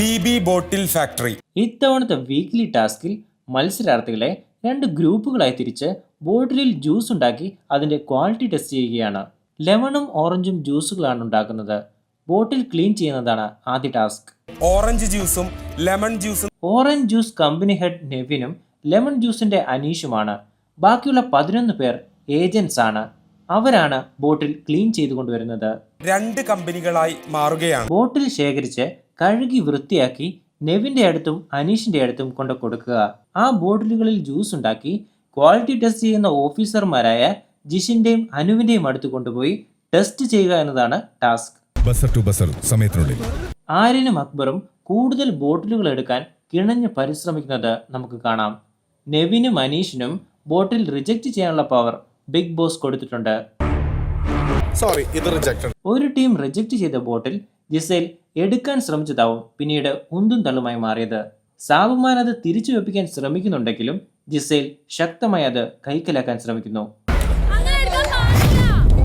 B B bottle factory. ഇത്തവണത്തെ weekly ടാസ്കിൽ മത്സരാർത്ഥികളെ രണ്ട് ഗ്രൂപ്പുകളായി തിരിച്ച് ബോട്ടിലിൽ ജ്യൂസ് ഉണ്ടാക്കി അതിന്റെ ക്വാളിറ്റി ടെസ്റ്റ് ചെയ്യുകയാണ്. ലെമണും ഓറഞ്ചും ജ്യൂസുകളാണ് ഉണ്ടാക്കുന്നത്. ബോട്ടിൽ ക്ലീൻ ചെയ്യുന്നതാണ് ആദ്യ ടാസ്ക് ഓറഞ്ച് ജ്യൂസും ലെമൺ ജ്യൂസും ഓറഞ്ച് ജ്യൂസ് കമ്പനി ഹെഡ് നെവിനും ലെമൺ ജ്യൂസിന്റെ അനീഷുമാണ്. ബാക്കിയുള്ള പതിനൊന്ന് പേർ ഏജൻസ് ആണ്. അവരാണ് ബോട്ടിൽ ക്ലീൻ ചെയ്തു കൊണ്ടുവരുന്നത് രണ്ട് കമ്പനികളായി മാറുകയാണ്. ബോട്ടിൽ ശേഖരിച്ച് കഴുകി വൃത്തിയാക്കി നെവിന്റെ അടുത്തും അനീഷിന്റെ അടുത്തും കൊണ്ട് കൊടുക്കുക. ആ ബോട്ടിലുകളിൽ ജ്യൂസ് ഉണ്ടാക്കി ക്വാളിറ്റി ടെസ്റ്റ് ചെയ്യുന്ന ഓഫീസർമാരായ ജിഷിന്റെയും അനുവിന്റെയും അടുത്ത് കൊണ്ടുപോയി ടെസ്റ്റ് ചെയ്യുക എന്നതാണ് ടാസ്ക്. ബസർ ടു ബസർ സമയത്തിനുള്ളിൽ. ആര്യനും അക്ബറും കൂടുതൽ ബോട്ടിലുകൾ എടുക്കാൻ കിണഞ്ഞ് പരിശ്രമിക്കുന്നത് നമുക്ക് കാണാം. നെവിനും അനീഷിനും ബോട്ടിൽ റിജക്റ്റ് ചെയ്യാനുള്ള പവർ ബിഗ് ബോസ് കൊടുത്തിട്ടുണ്ട്. സോറി ഇത് റിജക്റ്റഡ്. ഒരു ടീം റിജക്റ്റ് ചെയ്ത ബോട്ടിൽ ജിസേൽ എടുക്കാൻ ശ്രമിച്ചതാവും. പിന്നീട് ഉന്തും തള്ളുമായി മാറിയത്. സാബുമാൻ അത് തിരിച്ചു വെപ്പിക്കാൻ ശ്രമിക്കുന്നുണ്ടെങ്കിലും ജിസൈൽ ശക്തമായി അത് കൈക്കലാക്കാൻ ശ്രമിക്കുന്നു.